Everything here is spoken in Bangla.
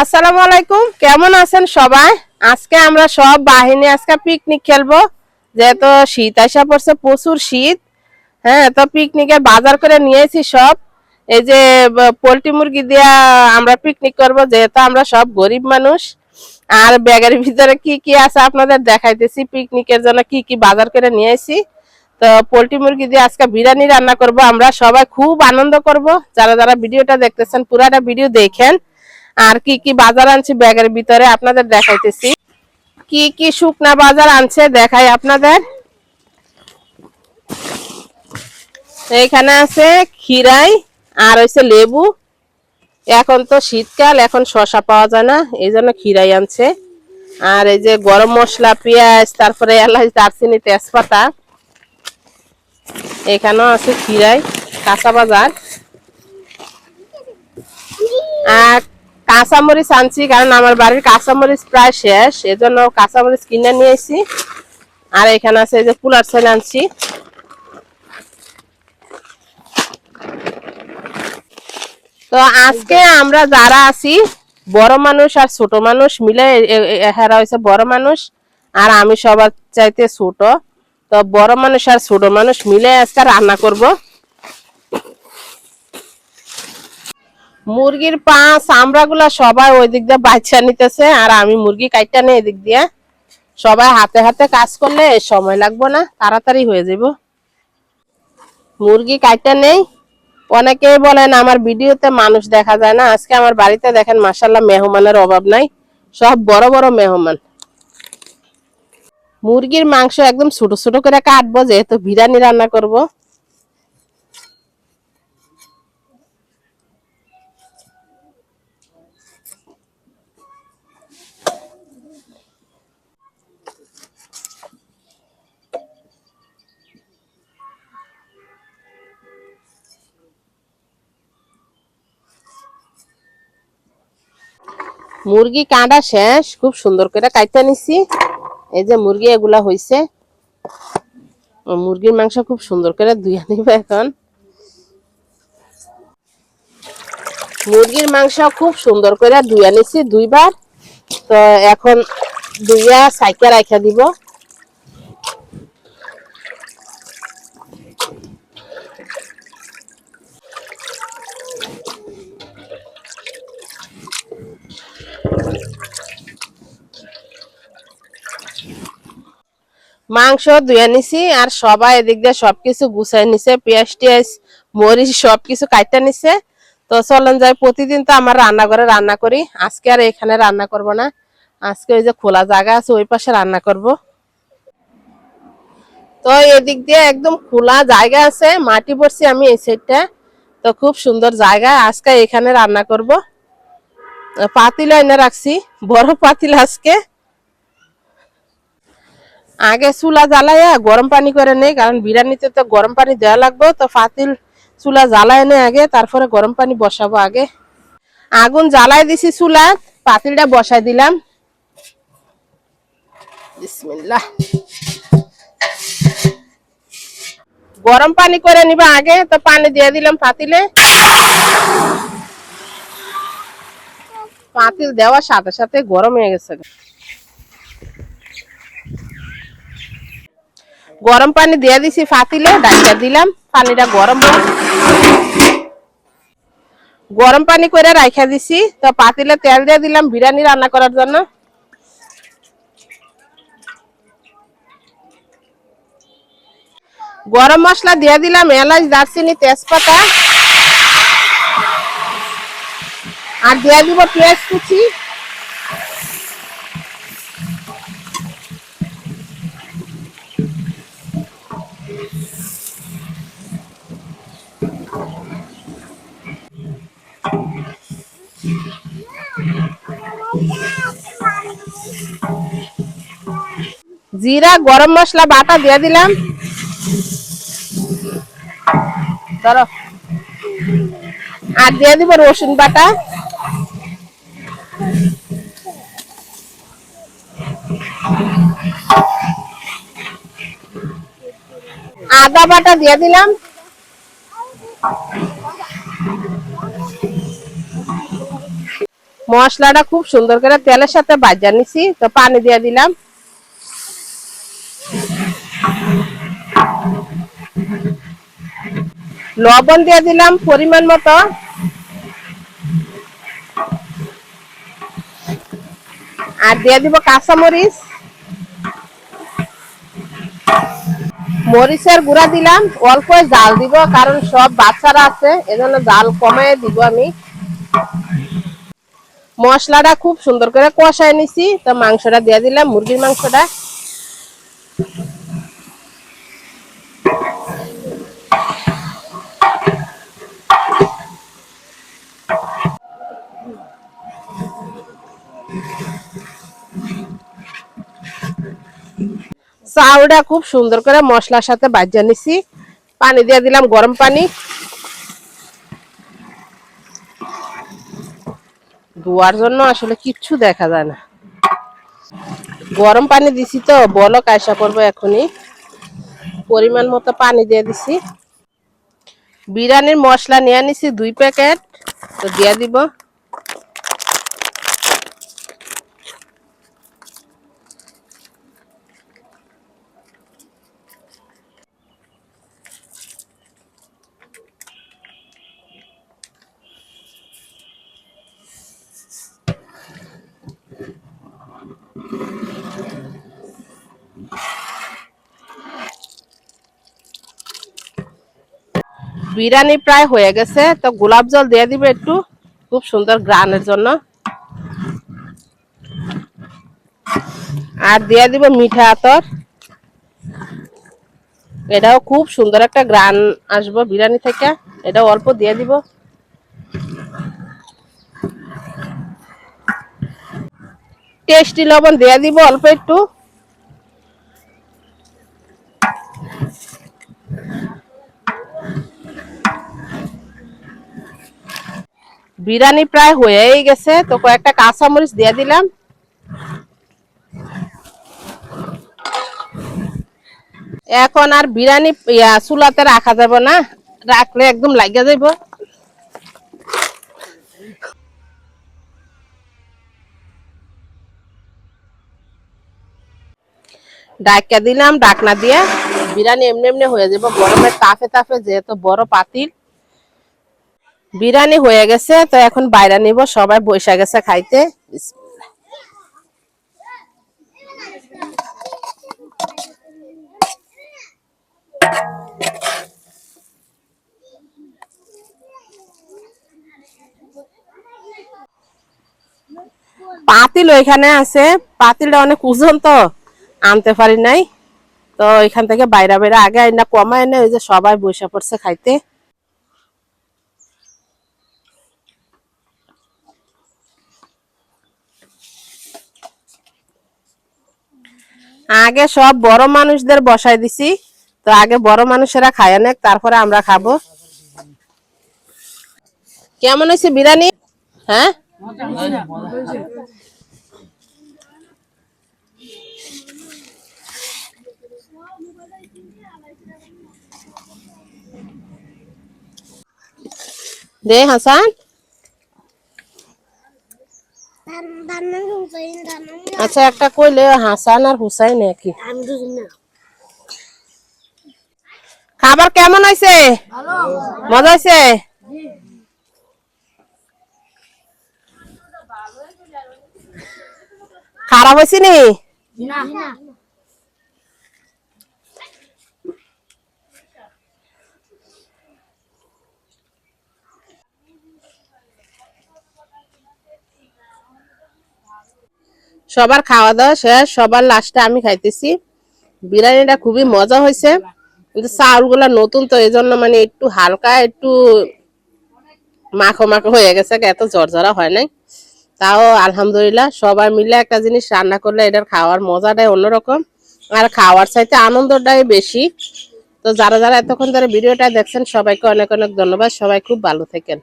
আসসালামু আলাইকুম। কেমন আছেন সবাই? আজকে আমরা সব বাহিনী আজকে পিকনিক খেলব। যেহেতু শীত আসা পড়ছে, প্রচুর শীত। হ্যাঁ তো পিকনিকের বাজার করে নিয়েছি সব। এই যে পোলট্রি মুরগি দিয়া আমরা পিকনিক করব, যেহেতু আমরা সব গরিব মানুষ। আর ব্যাগের ভিতরে কি কি আছে আপনাদের দেখাইতেছি। পিকনিকের জন্য কি কি বাজার করে নিয়েছি। তো পোলট্রি মুরগি দিয়ে আজকে বিরিয়ানি রান্না করব। আমরা সবাই খুব আনন্দ করব। যারা যারা ভিডিওটা দেখতেছেন, পুরাটা ভিডিও দেখেন। আর কি কি বাজার আনছি ব্যাগের ভিতরে আপনাদের দেখাইতেছি। কি কি শুকনা বাজার আনছে দেখাই আপনাদের। এইখানে আছে খিরাই আর হইছে লেবু। এখন তো শীতকাল, এখন শসা পাওয়া যায় না এই জন্য খিরাই আনছে। আর এই যে গরম মশলা, পেঁয়াজ, তারপরে এলাচ, দারচিনি, তেজপাতা। এখানেও আছে খিরাই কাঁচা বাজার। আর কাঁচামরিচ আনছি, কারণ আমার বাড়ির কাঁচামরিচ প্রায় শেষ, এজন্য কাঁচামরিচ কিনে নিয়ে এসেছি। আর এখানে আছে যে কুলার ছেলে আনছি। তো আজকে আমরা যারা আছি, বড় মানুষ আর ছোট মানুষ মিলে, এ- হয়েছে বড় মানুষ, আর আমি সবার চাইতে ছোট। তো বড় মানুষ আর ছোট মানুষ মিলে আজকে রান্না করব। মুরগির পা চামড়া গুলা সবাই ওই দিক দিয়ে বাচ্চা নিতেছে, আর আমি মুরগি কাইটা নেই এদিক দিয়ে। সবাই হাতে হাতে কাজ করলে সময় লাগবে না, তাড়াতাড়ি হয়ে যাব মুরগি কাইটা নেই। অনেকেই বলেন, আমার ভিডিওতে মানুষ দেখা যায় না, আজকে আমার বাড়িতে দেখেন মাসাল্লাহ মেহমানের অভাব নাই, সব বড় বড় মেহমান। মুরগির মাংস একদম ছোট ছোট করে কাটবো, যেহেতু বিরিয়ানি রান্না করব। মুরগি কাঁটা শেষ, খুব সুন্দর করে কাইতে নিছি। এই যে মুরগি এগুলা হইছে। মুরগির মাংস খুব সুন্দর করে ধুয়ে নিব এখন। মুরগির মাংস খুব সুন্দর করে ধুয়ে নিছি দুইবার। তো এখন দুইয়া সাইকেল রাখা দিব। মাংস ধুয়ে নিছি আর সবাই এদিক দিয়ে সবকিছু গুছাই নিছে, পেঁয়াজ টিয়াজ, মরিচ সবকিছু কাটতে নিছে। তো চলেন যাই, প্রতিদিন তো আমার রান্না করে রান্না করি, আজকে আর এখানে রান্না করব না। আজকে ওই যে খোলা জায়গা আছে, ওই পাশে রান্না করব। তো এদিক দিয়ে একদম খোলা জায়গা আছে, মাটি পড়ছি আমি এই সাইডটা। তো খুব সুন্দর জায়গা, আজকে এখানে রান্না করব। পাতিল এনে রাখছি, বড় পাতিল আজকে। আগে চুলা জ্বালাইয়া গরম পানি করে নেই, কারণ বিরিয়ানিতে তো গরম পানি দেওয়া লাগবে, তো ফাতিল চুলা জ্বালায় নে আগে, তারপরে গরম পানি বসাবো আগে। আগুন জ্বালাই দিছি চুলা, পাতিলটা বসাই দিলাম। গরম পানি করে নিবা আগে, তো পানি দিয়ে দিলাম পাতিলে। পাতিল দেওয়ার সাথে সাথে গরম হয়ে গেছে। গরম পানি দিয়ে দিছি ফাতিলে, ডাইকা দিলাম, পানিটা গরম গরম পানি করে রাখা দিছি, তো পাতিলে তেল দিয়ে দিলাম বিরিয়ানি রান্না করার জন্য। গরম মশলা দিয়ে দিলাম এলাচ, দারচিনি, তেজপাতা। আর দিয়ে দিব পেঁয়াজ কুচি। জিরা, গরম মশলা, বাটা দিয়ে দিলাম। ধরো। আর দিয়ে দিব রসুন বাটা। আদা বাটা দিয়ে দিলাম। মশলাটা খুব সুন্দর করে তেলের সাথে ভাজা নিছি, তো পানি দিয়ে দিলাম। লবণ দিয়ে দিলাম পরিমাণ মতো। আর দিয়ে দিব কাঁচামরিচ। মরিচের গুঁড়া দিলাম, অল্প জাল দিব, কারণ সব বাচ্চারা আছে, এজন্য জাল কমায় দিব আমি। মশলাটা খুব সুন্দর করে কষায় নিছি, তো মাংসটা দিয়ে দিলাম, মুরগির মাংসটা। চাউলটা খুব সুন্দর করে মশলার সাথে বাজ্যা নিছি। পানি দিয়ে দিলাম গরম পানি। ধোয়ার জন্য আসলে কিচ্ছু দেখা যায় না। গরম পানি দিছি তো বলো কায়সা করব এখনই। পরিমাণ মতো পানি দিয়ে দিছি। বিরিয়ানির মশলা নিয়ে নিছি দুই প্যাকেট, তো দিয়ে দিব। বিরিয়ানি প্রায় হয়ে গেছে। তো গোলাপ জল দিয়ে দিবে একটু। খুব সুন্দর গ্রানের জন্য। আর দিয়ে দিব মিঠা আতর। এটাও খুব সুন্দর একটা গ্রান আসব বিরিয়ানি থেকে। এটাও অল্প দিয়ে দিব। টেস্টি লবণ দিয়ে দিব অল্প একটু। বিরিয়ানি প্রায় হয়েই গেছে। তো কয়েকটা কাঁচামরিচ দিয়ে দিলাম। এখন আর বিরিয়ানি চুলাতে রাখা যাব না। রাখলে একদম লাগিয়া যাইব। ডাকা দিলাম ডাকনা দিয়ে। বিরিয়ানি এমনি এমনি হয়ে যাব গরমের তাপে তাপে যেহেতু বড় পাতিল বিরিয়ানি হয়ে গেছে, তো এখন বাইরে নিব, সবাই বৈশা গেছে খাইতে। পাতিল ওইখানে আছে, পাতিলটা অনেক ওজন তো আনতে পারি নাই। তো এখান থেকে বাইরে বাইরে আগে আইনা কমায় না ওই যে সবাই বসে পড়ছে খাইতে। আগে সব বড় মানুষদের বসাই দিছি। তো আগে বড় মানুষেরা খায় অনেক, তারপরে আমরা খাব। কেমন হয়েছে বিরিয়ানি? হ্যাঁ? দে হাসান। আচ্ছা একটা কইলে হাসান আর হুসাইন একই। খাবার কেমন হয়েছে মজা হয়েছে খারাপ হয়েছে নি। সবার খাওয়া দাওয়া শেষ, সবার লাস্টে আমি খাইতেছি। বিরিয়ানিটা খুবই মজা হয়েছে কিন্তু চাউলগুলা নতুন তো এই জন্য মানে একটু হালকা, একটু মাখো মাখো হয়ে গেছে এত জর্জরা হয় নাই। তাও আলহামদুলিল্লাহ, সবাই মিলে একটা জিনিস রান্না করলে এটার খাওয়ার মজাটাই অন্যরকম। আর খাওয়ার চাইতে আনন্দটাই বেশি। তো যারা যারা এতক্ষণ ধরে ভিডিওটা দেখছেন, সবাইকে অনেক অনেক ধন্যবাদ। সবাই খুব ভালো থাকেন।